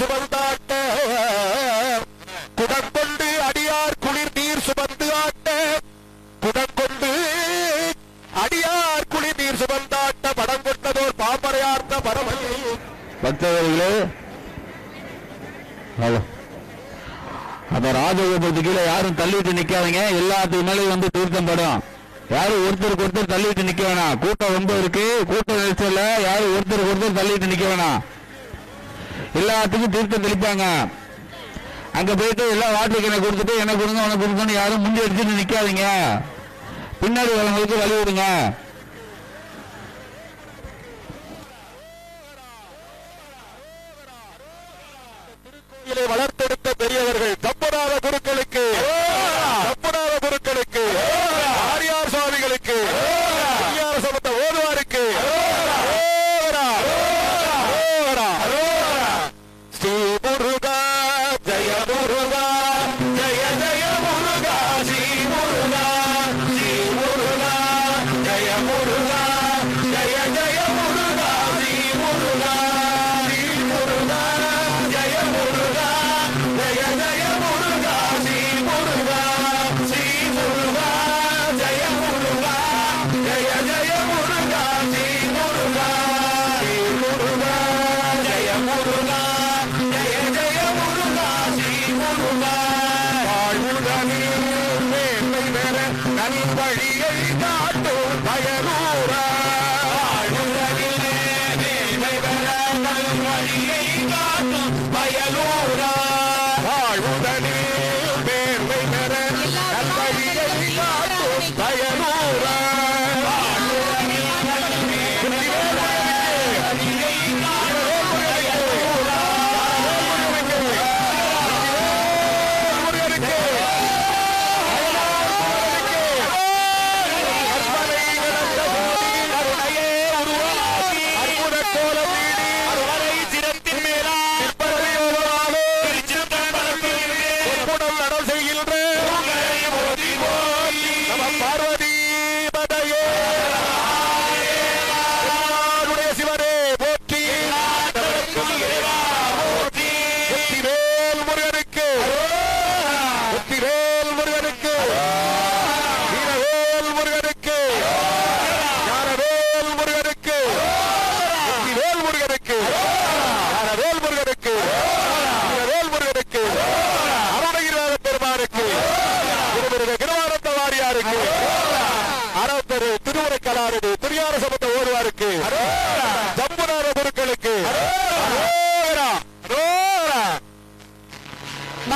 சுமந்தாட்ட. குடங்கொண்டு அடியார் குளிர் நீர் சுமந்து ஆட்ட குடங்கொண்டு அடியார் குளிர் நீர் சுமந்தாட்ட. படம் கொண்டதோர் பாம்பரையார்த்த பரமையை பக்தர்களே அந்த ராஜகோபுரத்து கீழே யாரும் தள்ளிட்டு நிக்காதீங்க. எல்லாத்துக்கு மேலேயும் வந்து தீர்த்தம் படும். யாரும் ஒருத்தருக்கு ஒருத்தர் தள்ளிட்டு நிக்க வேணாம். கூட்டம் ரொம்ப இருக்கு. கூட்ட நெரிசல்ல யாரும் ஒருத்தருக்கு ஒருத்தர் தள்ளிட்டு நிக்க வேணாம். எல்லாத்துக்கும் தீர்த்தம் தெளிப்பாங்க. அங்க போயிட்டு எல்லா வாட்டருக்கு எனக்கு கொடுத்துட்டு எனக்கு கொடுங்க உனக்கு கொடுங்கன்னு யாரும் முந்தி அடிச்சுட்டு நிக்காதீங்க. பின்னாடி வரவங்களுக்கு வழி விடுங்க. வளர்த்தெடுத்த பெரியவர்கள் தப்படாத குருக்களுக்கு தப்படாத குருக்களுக்கு ஆரியார் சுவாமிகளுக்கு amor. வாரியாருக்கு கிருவானந்த வாரியாருக்கு. அரசரு திருமுறை கலாரடு துரியார சமத்த ஓடுவாருக்கு ஜம்புநாத குருக்களுக்கு.